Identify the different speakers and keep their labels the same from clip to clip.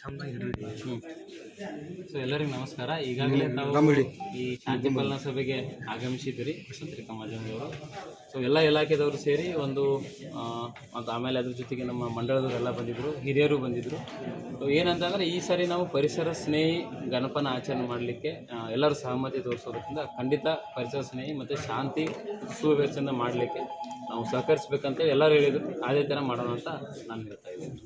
Speaker 1: So ಎಲ್ಲರಿಗೂ ನಮಸ್ಕಾರ. ಈಗಾಗಲೇ ತಾವು ಈ ಶಾಂತಿ ಪಾಲನಾ ಸಭೆಗೆ ಆಗಮಿಸಿದ್ದೀರಿ. ಪತ್ರಿಕಾ ಮಾಧ್ಯಮದವರು ಸೊ ಎಲ್ಲ ಇಲಾಖೆದವರು ಸೇರಿ ಒಂದು ಮತ್ತು ಆಮೇಲೆ ಅದ್ರ ಜೊತೆಗೆ ನಮ್ಮ ಮಂಡಳದವರೆಲ್ಲ ಬಂದಿದ್ದರು ಹಿರಿಯರು ಬಂದಿದ್ದರು ಸೊ ಏನಂತಂದರೆ ಈ ಸಾರಿ ನಾವು ಪರಿಸರ ಸ್ನೇಹಿ ಗಣಪನ ಆಚರಣೆ ಮಾಡಲಿಕ್ಕೆ ಎಲ್ಲರೂ ಸಹಮತಿ ತೋರಿಸೋದ್ರಿಂದ ಖಂಡಿತ ಪರಿಸರ ಸ್ನೇಹಿ ಮತ್ತು ಶಾಂತಿ ಸುವ್ಯವಸ್ಥೆಯನ್ನು ಸುವ್ಯವಸ್ಥೆಯಿಂದ ಮಾಡಲಿಕ್ಕೆ ನಾವು ಸಹಕರಿಸ್ಬೇಕಂತೇಳಿ ಎಲ್ಲರೂ ಹೇಳಿದರು. ಅದೇ ಥರ ಮಾಡೋಣ ಅಂತ ನಾನು ಹೇಳ್ತಾ ಇದ್ದೀನಿ.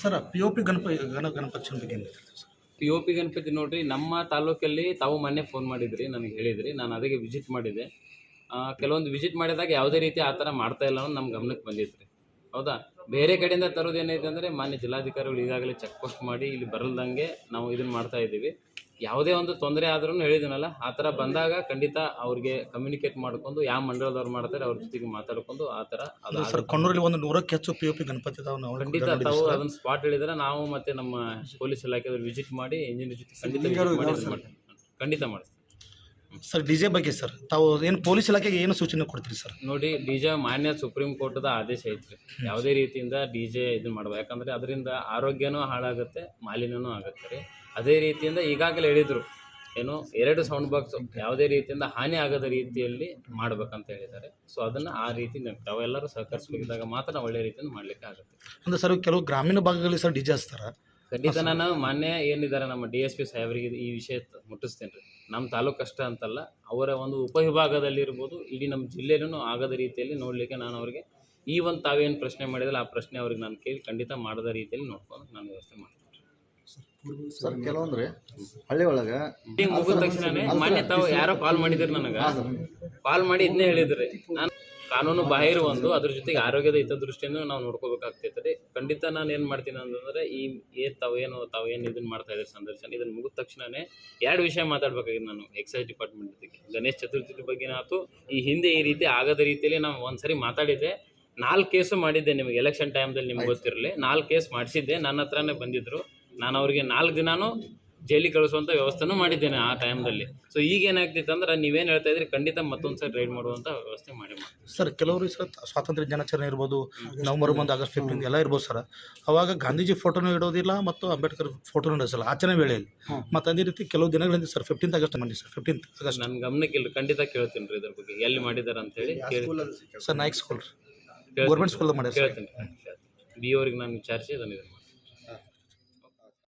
Speaker 2: Sir P O P Ganapati ಗಣ ಗಣಪತಿ ಬಗ್ಗೆ ಏನು ಹೇಳ್ತೀರಿ sir?
Speaker 1: P O P Ganapati ನೋಡಿರಿ ನಮ್ಮ ತಾಲೂಕಲ್ಲಿ ತಾವು ಮೊನ್ನೆ ಫೋನ್ ಮಾಡಿದ್ರಿ ನನಗೆ ಹೇಳಿದ್ರಿ. ನಾನು ಅದಕ್ಕೆ ವಿಸಿಟ್ ಮಾಡಿದೆ ಕೆಲವೊಂದು ವಿಸಿಟ್ ಮಾಡಿದಾಗ ಯಾವುದೇ ರೀತಿ ಆ ಥರ ಮಾಡ್ತಾ ಇಲ್ಲ ಅನ್ನೋದು ನಮ್ಮ ಗಮನಕ್ಕೆ ಬಂದಿತ್ತು ಹೌದಾ? ಬೇರೆ ಕಡೆಯಿಂದ ತರೋದು ಏನೈತೆ ಅಂದರೆ ಮಾನ್ಯ ಜಿಲ್ಲಾಧಿಕಾರಿಗಳು ಈಗಾಗಲೇ ಚೆಕ್ ಪೋಸ್ಟ್ ಮಾಡಿ ಇಲ್ಲಿ ಬರಲ್ದಂಗೆ ನಾವು ಇದನ್ನು ಮಾಡ್ತಾ ಇದ್ದೀವಿ. ಯಾವುದೇ ಒಂದು ತೊಂದರೆ ಆದ್ರೂ ಹೇಳಿದನಲ್ಲ ಆ ಥರ ಬಂದಾಗ ಖಂಡಿತ ಅವ್ರಿಗೆ ಕಮ್ಯುನಿಕೇಟ್ ಮಾಡ್ಕೊಂಡು ಯಾವ ಮಂಡಳದವ್ರು ಮಾಡ್ತಾರೆ ಅವ್ರ ಜೊತೆಗೆ ಮಾತಾಡ್ಕೊಂಡು ಆ ಥರ ಅದು
Speaker 2: ಸರ್ ಕಣ್ಣೂರಲ್ಲಿ ಒಂದು ನೂರಕ್ಕೆ ಹೆಚ್ಚು ಪಿ ಗಣಪತಿ ಇದಾವೆ ನಾವು
Speaker 1: ಖಂಡಿತ ತಾವು ಅದನ್ನ ಸ್ಪಾಟ್ ಹೇಳಿದ್ರೆ ನಾವು ಮತ್ತೆ ನಮ್ಮ ಪೊಲೀಸ್ ಇಲಾಖೆ ವಿಸಿಟ್ ಮಾಡಿ ಇಂಜಿನಿಯರ್ ಜೊತೆ ಖಂಡಿತ visit ಮಾಡಿ ಅದನ್ನ ಮಾಡ್ತೀವಿ. ಖಂಡಿತ ಮಾಡಿಸ್ತೀವಿ.
Speaker 2: ಸರ್ ಡಿ ಜೆ ಬಗ್ಗೆ ಸರ್ ತಾವು ಏನು ಪೊಲೀಸ್ ಇಲಾಖೆಗೆ ಏನು ಸೂಚನೆ ಕೊಡ್ತೀರಿ ಸರ್?
Speaker 1: ನೋಡಿ ಡಿ ಜೆ ಮಾನ್ಯ ಸುಪ್ರೀಂ ಕೋರ್ಟ್ದ ಆದೇಶ ಐತ್ರಿ. ಯಾವುದೇ ರೀತಿಯಿಂದ ಡಿ ಜೆ ಇದನ್ನ ಮಾಡ್ಬೋದು. ಯಾಕಂದ್ರೆ ಅದರಿಂದ ಆರೋಗ್ಯನೂ ಹಾಳಾಗುತ್ತೆ ಮಾಲಿನ್ಯನೂ ಆಗುತ್ತೆ ರೀ. ಅದೇ ರೀತಿಯಿಂದ ಈಗಾಗಲೇ ಹೇಳಿದರು ಏನು ಎರಡು ಸೌಂಡ್ ಬಾಕ್ಸ್ ಯಾವುದೇ ರೀತಿಯಿಂದ ಹಾನಿ ಆಗದ ರೀತಿಯಲ್ಲಿ ಮಾಡ್ಬೇಕಂತ ಹೇಳಿದ್ದಾರೆ. ಸೊ ಅದನ್ನು ಆ ರೀತಿ ತಾವೆಲ್ಲರೂ ಸಹಕರಿಸಬೇಕಿದ್ದಾಗ ಮಾತ್ರ ಒಳ್ಳೆ ರೀತಿಯಿಂದ ಮಾಡ್ಲಿಕ್ಕೆ ಆಗುತ್ತೆ.
Speaker 2: ಅಂದ್ರೆ ಸರ್ ಕೆಲವು ಗ್ರಾಮೀಣ ಭಾಗಗಳಲ್ಲಿ ಸರ್ ಡಿ ಜೆ ಹಚ್ತಾರೆ.
Speaker 1: ಖಂಡಿತ ನಾನು ಮಾನ್ಯ ಏನಿದ್ದಾರೆ ನಮ್ಮ ಡಿ ಎಸ್ ಪಿ ಸಾಹೇಬರಿಗೆ ಈ ವಿಷಯ ಮುಟ್ಟಿಸ್ತೇನೆ ರೀ ನಮ್ಮ ತಾಲೂಕು ಅಷ್ಟೇ ಅಂತಲ್ಲ ಅವರ ಒಂದು ಉಪವಿಭಾಗದಲ್ಲಿರ್ಬೋದು ಇಡೀ ನಮ್ಮ ಜಿಲ್ಲೆಯಲ್ಲೂ ಆಗದ ರೀತಿಯಲ್ಲಿ ನೋಡಲಿಕ್ಕೆ ನಾನು ಅವರಿಗೆ ಈ ಒಂದು ತಾವೇನು ಪ್ರಶ್ನೆ ಮಾಡಿದ್ರೆ ಆ ಪ್ರಶ್ನೆ ಅವ್ರಿಗೆ ನಾನು ಕೇಳಿ ಖಂಡಿತ ಮಾಡದ ರೀತಿಯಲ್ಲಿ ನೋಡ್ಕೊಂಡು ನಾನು ವ್ಯವಸ್ಥೆ ಮಾಡ್ತೀನಿ.
Speaker 3: ಸರ್ ಕೆಲವೊಂದ್ರೆ ಹಳ್ಳಿ ಒಳಗೆ
Speaker 1: ಮುಗಿದ ತಕ್ಷಣನೇ ಮಾನ್ಯ ತಾವು ಯಾರೋ ಕಾಲ್ ಮಾಡಿದ್ರಿ ನನಗೆ. ಕಾಲ್ ಮಾಡಿ ಇದನ್ನೇ ಹೇಳಿದ್ರಿ. ನಾನು ಕಾನೂನು ಬಾಹಿರ ಒಂದು, ಅದ್ರ ಜೊತೆಗೆ ಆರೋಗ್ಯದ ಹಿತದೃಷ್ಟಿಯನ್ನು ನಾವು ನೋಡ್ಕೋಬೇಕಾಗ್ತೈತೆ ರೀ. ಖಂಡಿತ ನಾನು ಏನು ಮಾಡ್ತೀನಿ ಅಂತಂದ್ರೆ, ಈ ಏ ತಾವೇನು ತಾವೇನು ಇದನ್ನ ಮಾಡ್ತಾ ಇದ್ದಾರೆ ಸಂದರ್ಶನ ಇದನ್ನು ಮುಗಿದ ತಕ್ಷಣನೇ ಎರಡು ವಿಷಯ ಮಾತಾಡ್ಬೇಕಾಗಿದೆ ನಾನು ಎಕ್ಸೈಸ್ ಡಿಪಾರ್ಟ್ಮೆಂಟ್ ಜೊತೆಗೆ. ಗಣೇಶ್ ಚತುರ್ಥಿ ಬಗ್ಗೆ ಆಯ್ತು ಈ ಹಿಂದೆ ಈ ರೀತಿ ಆಗದ ರೀತಿಯಲ್ಲಿ ನಾವು ಒಂದ್ಸರಿ ಮಾತಾಡಿದ್ದೆ ನಾಲ್ಕು ಕೇಸು ಮಾಡಿದ್ದೆ ನಿಮಗೆ ಎಲೆಕ್ಷನ್ ಟೈಮ್ದಲ್ಲಿ ನಿಮ್ಗೆ ಗೊತ್ತಿರಲಿ. ನಾಲ್ಕು ಕೇಸ್ ಮಾಡಿಸಿದ್ದೆ, ನನ್ನ ಹತ್ರನೇ ಬಂದಿದ್ದರು ನಾನು ಅವ್ರಿಗೆ ನಾಲ್ಕು ದಿನಾನು ಜೈಲಿಗೆ ಕಳಿಸುವಂಥ ವ್ಯವಸ್ಥೆನೂ ಮಾಡಿದ್ದೇನೆ ಆ ಟೈಮ್ದಲ್ಲಿ ಸೊ ಈಗ ಏನಾಗ್ತಿತ್ತು ಅಂದ್ರೆ ನೀವೇನು ಹೇಳ್ತಾ ಇದ್ರಿ ಖಂಡಿತ ಮತ್ತೊಂದು ಸರಿ ರೈಡ್ ಮಾಡುವಂಥ ವ್ಯವಸ್ಥೆ ಮಾಡಿ.
Speaker 2: ಸರ್ ಕೆಲವರು ಸರ್ ಸ್ವಾತಂತ್ರ್ಯ ದಿನಾಚರಣೆ ಇರ್ಬೋದು ನವಂಬರ್ ಒಂದು ಆಗಸ್ಟ್ ಫಿಫ್ಟೀನ್ ಎಲ್ಲ ಇರ್ಬೋದು ಸರ್ ಅವಾಗ ಗಾಂಧೀಜಿ ಫೋಟೋನು ಇಡೋದಿಲ್ಲ ಮತ್ತು ಅಂಬೇಡ್ಕರ್ ಫೋಟೋನು ಇಡೋದಿಲ್ಲ ಆಚರಣೆ ವೇಳೆಯಲ್ಲಿ. ಮತ್ತು ಅದೇ ರೀತಿ ಕೆಲವು ದಿನಗಳಿಂದ ಸರ್ ಫಿಫ್ಟೀನ್ತ್ ಆಗಸ್ಟ್ ಮಾಡಿ ಸರ್ ಫಿಫ್ಟೀನ್ತ್ ಆಗಸ್ಟ್.
Speaker 1: ನನ್ನ ಗಮನಕ್ಕೆ ಇಲ್ಲ ಖಂಡಿತ ಕೇಳ್ತೀನಿ ರೀ ಇದ್ರ ಬಗ್ಗೆ. ಎಲ್ಲಿ ಮಾಡಿದ್ದಾರೆ ಅಂತೇಳಿ ಹೇಳಿ
Speaker 2: sir Nayak school. Government school ಮಾಡಿ
Speaker 1: ಕೇಳ್ತೀನಿ. ಬಿ ಅವ್ರಿಗೆ ನಾನು ವಿಚಾರಿಸಿ ಅದನ್ನು